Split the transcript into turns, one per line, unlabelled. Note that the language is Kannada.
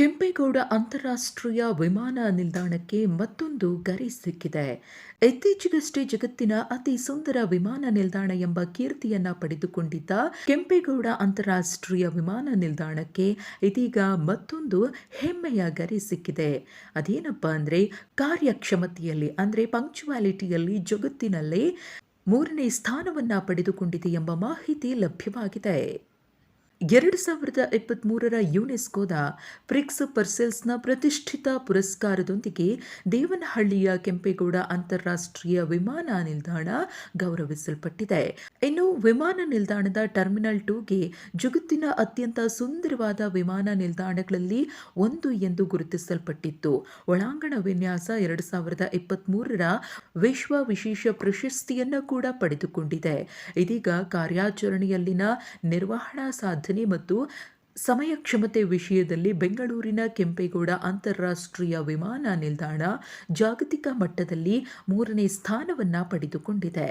ಕೆಂಪೇಗೌಡ ಅಂತಾರಾಷ್ಟ್ರೀಯ ವಿಮಾನ ನಿಲ್ದಾಣಕ್ಕೆ ಮತ್ತೊಂದು ಗರಿ ಸಿಕ್ಕಿದೆ. ಇತ್ತೀಚೆಗಷ್ಟೇ ಜಗತ್ತಿನ ಅತಿ ಸುಂದರ ವಿಮಾನ ನಿಲ್ದಾಣ ಎಂಬ ಕೀರ್ತಿಯನ್ನ ಪಡೆದುಕೊಂಡಿದ್ದ ಕೆಂಪೇಗೌಡ ಅಂತಾರಾಷ್ಟ್ರೀಯ ವಿಮಾನ ನಿಲ್ದಾಣಕ್ಕೆ ಇದೀಗ ಮತ್ತೊಂದು ಹೆಮ್ಮೆಯ ಗರಿ ಸಿಕ್ಕಿದೆ. ಅದೇನಪ್ಪ ಅಂದ್ರೆ ಕಾರ್ಯಕ್ಷಮತೆಯಲ್ಲಿ ಅಂದ್ರೆ ಪಂಕ್ಚುವಾಲಿಟಿಯಲ್ಲಿ ಜಗತ್ತಿನಲ್ಲೇ ಮೂರನೇ ಸ್ಥಾನವನ್ನ ಪಡೆದುಕೊಂಡಿದೆ ಎಂಬ ಮಾಹಿತಿ ಲಭ್ಯವಾಗಿದೆ. ಎರಡು ಸಾವಿರದ ಇಪ್ಪತ್ತ್ಮೂರರ ಯುನೆಸ್ಕೋದ ಪ್ರಿಕ್ಸ್ ಪರ್ಸೆಲ್ಸ್ನ ಪ್ರತಿಷ್ಠಿತ ಪುರಸ್ಕಾರದೊಂದಿಗೆ ದೇವನಹಳ್ಳಿಯ ಕೆಂಪೇಗೌಡ ಅಂತಾರಾಷ್ಟ್ರೀಯ ವಿಮಾನ ನಿಲ್ದಾಣ ಗೌರವಿಸಲ್ಪಟ್ಟಿದೆ. ಇನ್ನು ವಿಮಾನ ನಿಲ್ದಾಣದ ಟರ್ಮಿನಲ್ ಟೂಗೆ ಜಗತ್ತಿನ ಅತ್ಯಂತ ಸುಂದರವಾದ ವಿಮಾನ ನಿಲ್ದಾಣಗಳಲ್ಲಿ ಒಂದು ಎಂದು ಗುರುತಿಸಲ್ಪಟ್ಟಿತ್ತು. ಒಳಾಂಗಣ ವಿನ್ಯಾಸ ಎರಡು ಸಾವಿರದ ಇಪ್ಪತ್ತ್ಮೂರರ ವಿಶ್ವ ವಿಶೇಷ ಪ್ರಶಸ್ತಿಯನ್ನು ಕೂಡ ಪಡೆದುಕೊಂಡಿದೆ. ಇದೀಗ ಕಾರ್ಯಾಚರಣೆಯಲ್ಲಿನ ನಿರ್ವಹಣಾ ಸಾಧನೆ ಮತ್ತು ಸಮಯ ಕ್ಷಮತೆ ವಿಷಯದಲ್ಲಿ ಬೆಂಗಳೂರಿನ ಕೆಂಪೇಗೌಡ ಅಂತಾರಾಷ್ಟ್ರೀಯ ವಿಮಾನ ನಿಲ್ದಾಣ ಜಾಗತಿಕ ಮಟ್ಟದಲ್ಲಿ ಮೂರನೇ ಸ್ಥಾನವನ್ನು ಪಡೆದುಕೊಂಡಿದೆ.